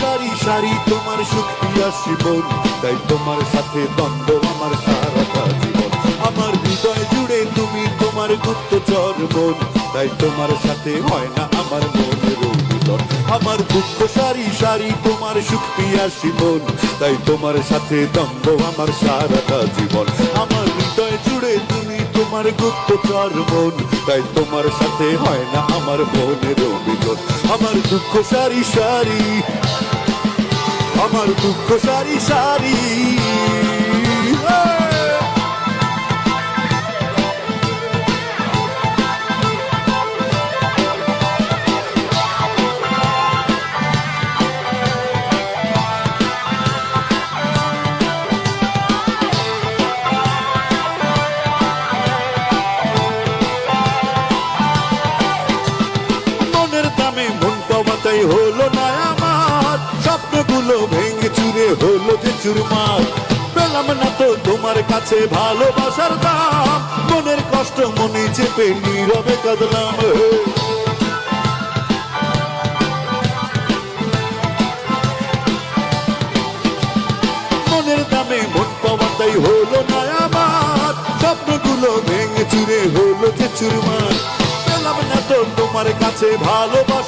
সারি সারি তোমার সুপ্রিয়া জীবন তাই তোমার সাথে দ্বন্দ্ব আমার সারাটা জীবন। আমার হৃদয় জুড়ে তুমি তোমার গুপ্তচর মন তাই তোমার সাথে হয় না আমার মনের আমার দুঃখ সারি সারি তোমার সুপ্রিয়া জীবন তাই তোমার সাথে দ্বন্দ্ব আমার সারাটা জীবন। আমার হৃদয় জুড়ে তুমি তোমার গুপ্তচর মন তাই তোমার সাথে হয় না আমার মনের অভিযোগ আমার দুঃখ সারি সারি আমার দুঃখ সারি সারি। হলো না স্বপ্নগুলো ভেঙে চুরে হলো যে চুরমার। পেলাম না তো তোমার কাছে ভালোবাসার দাম। মনের কষ্ট মনে চেপে নীরবে কাঁদলাম। মনের দামে মন পাওয়া তাই হলো না আমার স্বপ্নগুলো ভেঙে চুরে হলো যে চুরমার। পেলাম না তো তোমার কাছে ভালোবাসা